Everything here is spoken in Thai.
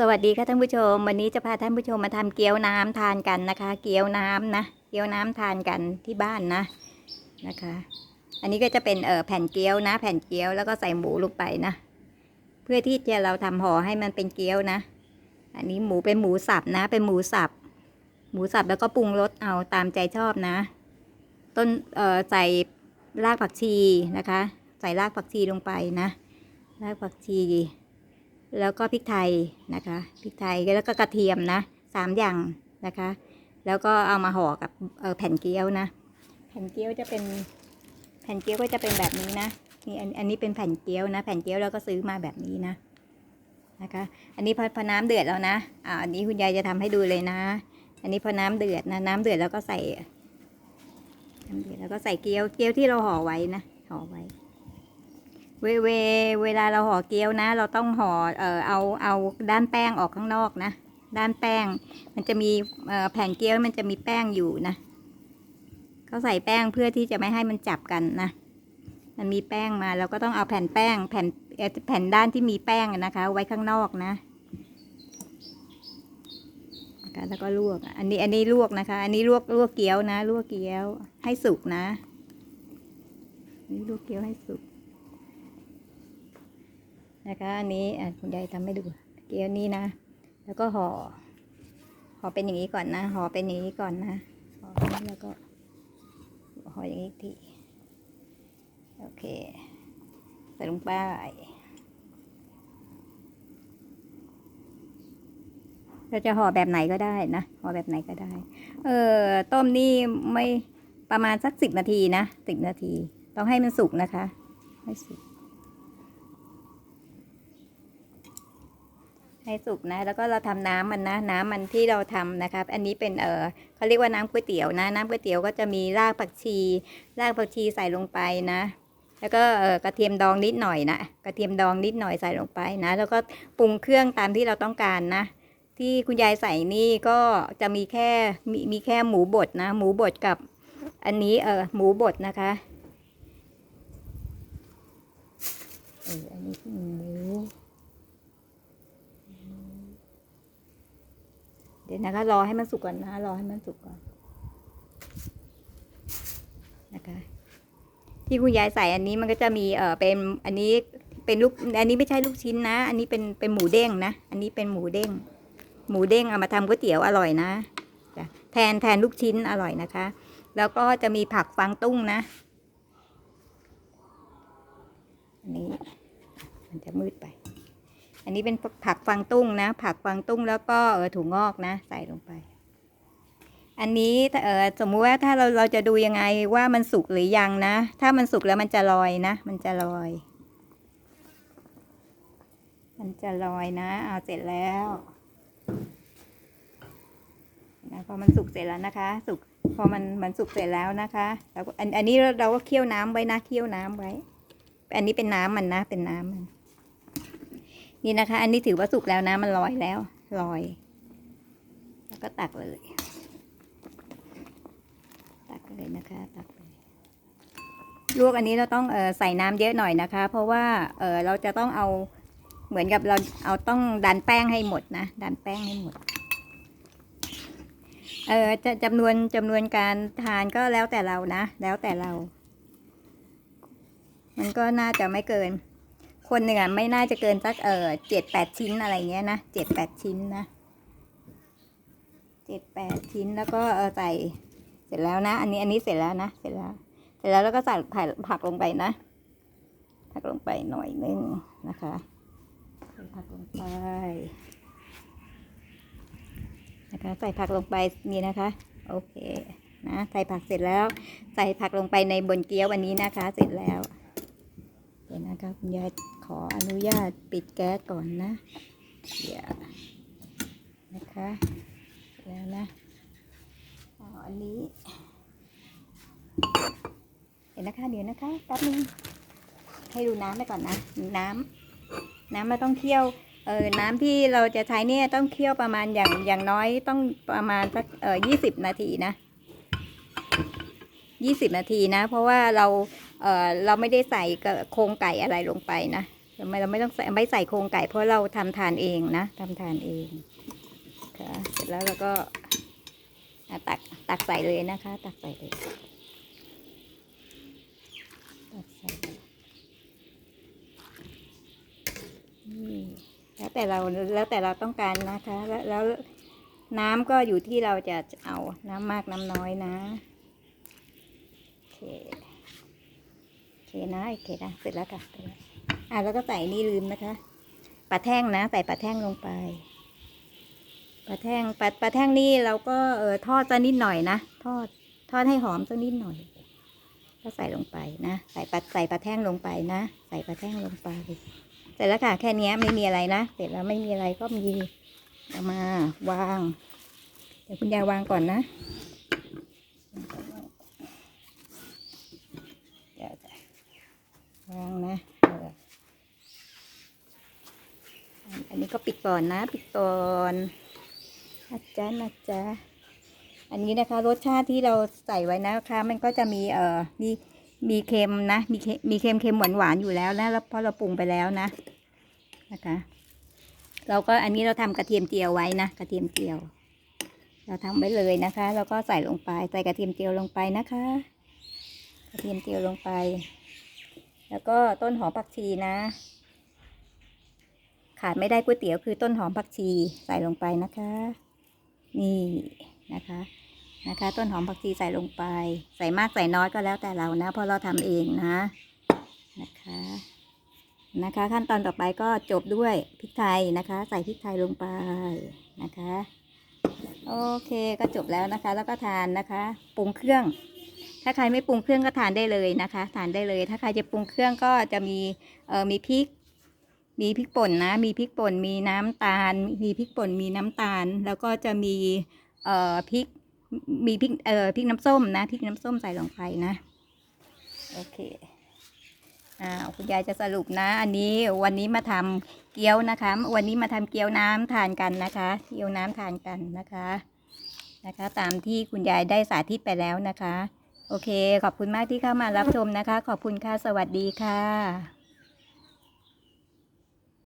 สวัสดีค่ะท่านผู้ชม วันนี้จะพาท่านผู้ชมมาทำเกี๊ยวน้ำทานกันนะคะ เกี๊ยวน้ำนะ เกี๊ยวน้ำทานกันที่บ้านนะนะคะ อันนี้ก็จะเป็นเอ่อแผ่นเกี๊ยวนะ แผ่นเกี๊ยวแล้วก็ใส่หมูลงไปนะ เพื่อที่จะเราทำห่อให้มันเป็นเกี๊ยวนะ อันนี้หมูเป็นหมูสับนะ เป็นหมูสับ หมูสับแล้วก็ปรุงรสเอาตามใจชอบนะ ต้นเอ่อใส่รากผักชีนะคะ ใส่รากผักชีลงไปนะ รากผักชี แล้วก็พริกไทยนะคะพริกไทยแล้วก็กระเทียมนะสามอย่างนะคะ แล้วก็เอามาห่อกับเแผ่นเกี๊ยวนะ แผ่นเกี๊ยวจะเป็นแผ่นเกี๊ยวก็จะเป็นแบบนี้นะนี่อันอันนี้เป็นแผ่นเกี๊ยวนะ แผ่นเกี๊ยวเราก็ซื้อมาแบบนี้นะนะคะ อันนี้พอพอน้ำเดือดแล้วนะอ่าอันนี้คุณยายจะทำให้ดูเลยนะ อันนี้พอน้ำเดือดนะ น้ำเดือดแล้วก็ใส่น้ำเดือดแล้วก็ใส่เกี๊ยวเกี๊ยวที่เราห่อไว้นะห่อไว้ เวเวเวลาเราห่อเกี๊ยวนะ เราต้องห่อเอ่อเอาเอาด้านแป้งออกข้างนอกนะ ด้านแป้ง มันจะมีเอ่อแผ่นเกี๊ยวมันจะมีแป้งอยู่นะเขาใส่แป้งเพื่อที่จะไม่ให้มันจับกันนะมันมีแป้งมาเราก็ต้องเอาแผ่นแป้ง แผ่นแผ่นด้านที่มีแป้งนะคะ ไว้ข้างนอกนะแล้วก็ลวก อันนี้อันนี้ลวกนะคะ อันนี้ลวกลวกเกี๊ยวนะ ลวกเกี๊ยวให้สุกนะนี่ลวกเกี๊ยวให้สุก นะคะอันนี้คุณยายทำให้ดูเกี๊ยวนี้นะ แล้วก็ห่อห่อเป็นอย่างนี้ก่อนนะห่อเป็นอย่างนี้ก่อนนะห่อแล้วก็ห่ออย่างนี้อีกทีโอเคใส่ลงไปเราจะห่อแบบไหนก็ได้นะห่อแบบไหนก็ได้ เออต้มนี่ไม่ประมาณสักสิบนาทีนะสิบนาที ต้องให้มันสุกนะคะ ให้สุก ให้สุกนะ แล้วก็เราทำน้ำมันนะ น้ำมันที่เราทำนะครับ อันนี้เป็นเออเขาเรียกว่าน้ำก๋วยเตี๋ยวนะ น้ำก๋วยเตี๋ยวก็จะมีรากผักชี รากผักชีใส่ลงไปนะ แล้วก็เออกระเทียมดองนิดหน่อยนะกระเทียมดองนิดหน่อยใส่ลงไปนะ แล้วก็ปรุงเครื่องตามที่เราต้องการนะ ที่คุณยายใส่นี่ก็จะมีแค่มีมีแค่หมูบดนะ หมูบดกับ อันนี้เออหมูบดนะคะเอออันนี้คือหมู เดี๋ยวนะคะรอให้มันสุกก่อนนะรอให้มันสุกก่อนนะคะ ที่คุณยายใส่อันนี้มันก็จะมีเออเป็นอันนี้เป็นลูกอันนี้ไม่ใช่ลูกชิ้นนะ อันนี้เป็นเป็นหมูเด้งนะ อันนี้เป็นหมูเด้ง หมูเด้งเอามาทำก๋วยเตี๋ยวอร่อยนะจ้ะแทนแทนลูกชิ้นอร่อยนะคะ แล้วก็จะมีผักฟางตุ้งนะอันนี้มันจะมืดไป อันนี้เป็นผักฟางตุ้งนะ ผักฟางตุ้งแล้วก็เออถั่วงอกนะ ใส่ลงไป อันนี้เออสมมุติว่าถ้าเราเราจะดูยังไงว่ามันสุกหรือยังนะ ถ้ามันสุกแล้วมันจะลอยนะ มันจะลอย มันจะลอยนะเอาเสร็จแล้วนะพอมันสุกเสร็จแล้วนะคะสุกพอมันมันสุกเสร็จแล้วนะคะแล้วอันอันนี้เราเราก็เคี่ยวน้ำไว้นะเคี่ยวน้ำไว้ อันนี้เป็นน้ำมันนะเป็นน้ำมัน นี่นะคะ อันนี้ถือว่าสุกแล้วนะ มันลอยแล้วลอย แล้วก็ตักเลย ตักเลยนะคะ ตักเลยลวกอันนี้เราต้องเออใส่น้ำเยอะหน่อยนะคะ เพราะว่าเออเราจะต้องเอาเหมือนกับเราเอาต้องดันแป้งให้หมดนะ ดันแป้งให้หมดเออจะจำนวนจำนวนการทานก็แล้วแต่เรานะ แล้วแต่เรา มันก็น่าจะไม่เกิน คนหนึ่งอะไม่น่าจะเกินสักเออเจ็ดแปดชิ้นอะไรเงี้ยนะเจ็ดแปดชิ้นนะเจ็ดแปดชิ้นแล้วก็เออใส่เสร็จแล้วนะ อันนี้อันนี้เสร็จแล้วนะเสร็จแล้ว เสร็จแล้วแล้วก็ใส่ผักผักลงไปนะผักลงไปหน่อยนึงนะคะใส่ผักลงไปนะคะใส่ผักลงไปนี่นะคะโอเคนะใส่ผักเสร็จแล้ว ใส่ผักลงไปในบนเกี๊ยวอันนี้นะคะ เสร็จแล้ว เดี๋ยวนะคะคุณยายขออนุญาตปิดแก๊สก่อนนะเดี๋ยวนะคะแล้วนะเอาอันนี้เดี๋ยวนะคะเดี๋ยวนะคะแป๊บนึงให้ดูน้ำไปก่อนนะ น้ำน้ำเราต้องเคี่ยวเออน้ำที่เราจะใช้เนี่ยต้องเคี่ยวประมาณอย่างอย่างน้อยต้องประมาณสักเออยี่สิบนาทีนะยี่สิบนาทีนะ เพราะว่าเรา เออเราไม่ได้ใส่กระโครงไก่อะไรลงไปนะทำไมเราไม่ต้องใส่ไม่ใส่โครงไก่เพราะเราทำทานเองนะทำทานเองค่ะเสร็จแล้วเราก็ตักตักใส่เลยนะคะ ตักใส่เลยตักใส่นี่แล้วแต่เราแล้วแต่เราต้องการนะคะ แล้วแล้วน้ำก็อยู่ที่เราจะเอาน้ำมากน้ำน้อยนะโอเค เคนะโอเคนะเสร็จแล้วค่ะอะแล้วก็ใส่นี่ลืมนะคะปลาแท่งนะ ใส่ปลาแท่งลงไปปลาแท่งปลาปลาแท่งนี่เราก็เออทอดสักนิดหน่อยนะทอดทอดให้หอมสักนิดหน่อย ก็ใส่ลงไปนะ ใส่ปลาใส่ปลาแท่งลงไปนะ ใส่ปลาแท่งลงไป เสร็จแล้วค่ะ แค่นี้ไม่มีอะไรนะ เสร็จแล้วไม่มีอะไรก็มีเอามาวาง เดี๋ยวคุณยายวางก่อนนะเดี๋ยวจะวางนะเออ อั นนี้ก็ปิดก่อนนะ ปิดก่อนนะจ๊ะนะจ๊ะอันนี้นะคะรสชาติที่เราใส่ไว้นะคะ มันก็จะมีเอ่อมีมีเค็มนะ มีเค็มมีเค็มเค็มหวานหวานอยู่แล้วนะแล้วเพราะเราปรุงไปแล้วนะนะคะ เราก็อันนี้เราทำกระเทียมเจียวไว้นะกระเทียมเจียว เราทำไว้เลยนะคะ แล้วก็ใส่ลงไปใส่กระเทียมเจียวลงไปนะคะ กระเทียมเจียวลงไป แล้วก็ต้นหอมผักชีนะ ขาดไม่ได้ก๋วยเตี๋ยวคือต้นหอมผักชีใส่ลงไปนะคะ นี่นะคะนะคะ ต้นหอมผักชีใส่ลงไป ใส่มากใส่น้อยก็แล้วแต่เรานะเพราะเราทำเองนะนะคะ นะคะ ขั้นตอนต่อไปก็จบด้วยพริกไทยนะคะ ใส่พริกไทยลงไปนะคะโอเคก็จบแล้วนะคะ แล้วก็ทานนะคะปรุงเครื่อง ถ้าใครไม่ปรุงเครื่องก็ทานได้เลยนะคะ ทานได้เลย ถ้าใครจะปรุงเครื่องก็จะมีเออมีพริก มีพริกป่นนะ มีพริกป่น มีน้ำตาล มีพริกป่น มีน้ำตาล แล้วก็จะมีเอ่อพริก มีพริกเอ่อพริกน้ำส้มนะ พริกน้ำส้มใส่ลงไปนะ โอเค อ่า คุณยายจะสรุปนะ อันนี้วันนี้มาทำเกี๊ยวนะคะ วันนี้มาทำเกี๊ยวน้ำทานกันนะคะ เกี๊ยวน้ำทานกันนะคะ นะคะ ตามที่คุณยายได้สาธิตไปแล้วนะคะ โอเค ขอบคุณมากที่เข้ามารับชมนะคะ ขอบคุณค่ะ สวัสดีค่ะ